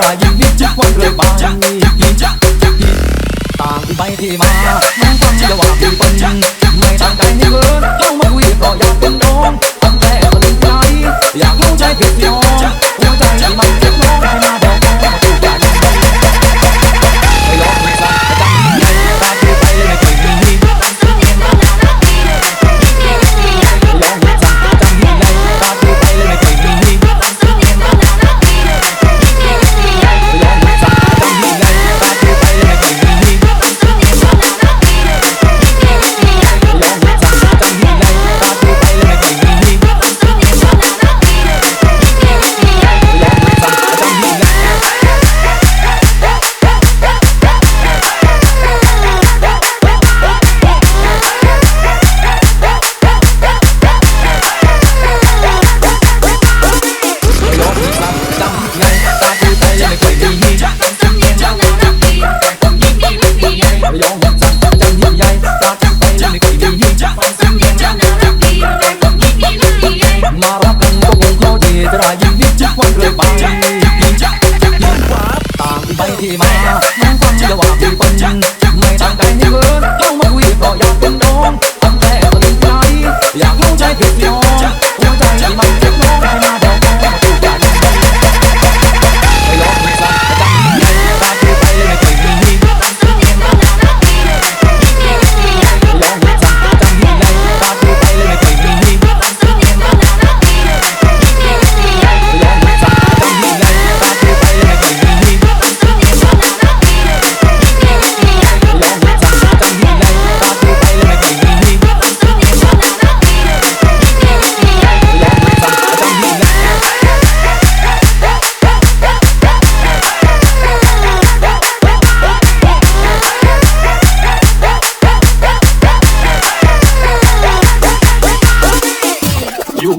รายิ่งนิดจิตวันเรื่อยไปตามที่ไปที่มามันฟังอย่ว่าที่ปนไม่ต่างกันยังเอิญต้องมาคุยเพราะอยากเป็นน้องตั้งแต่ตะลึงใจอยากรู้ใจผิดยอมหัวใจมันจะ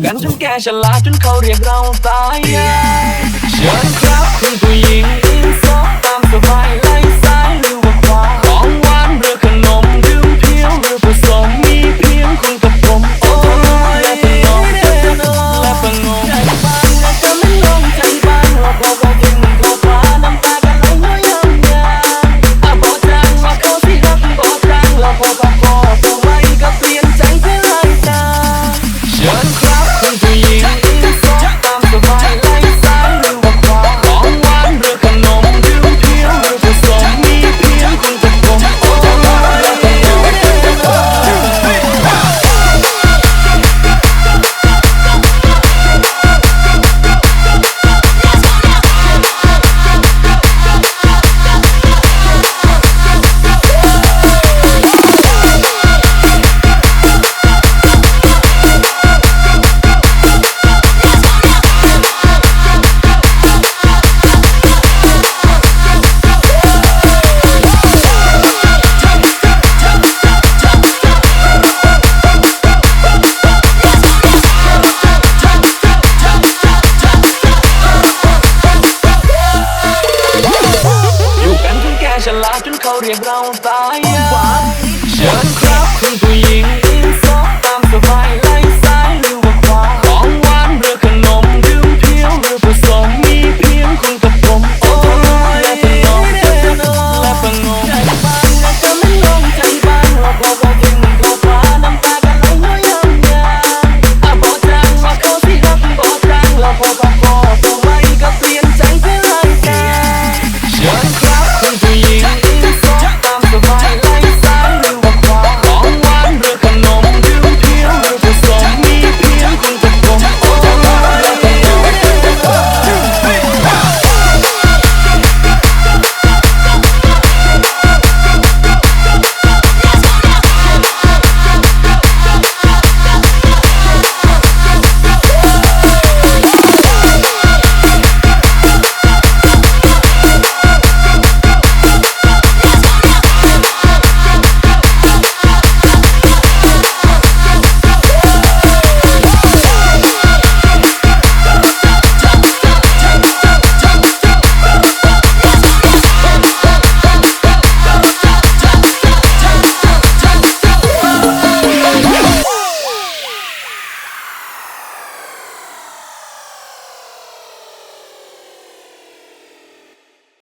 กันจนแกฉลาดจนเขาเรียกเราตายเชิญครับคุณผู้หญิงอินโซตามสบาย ดจน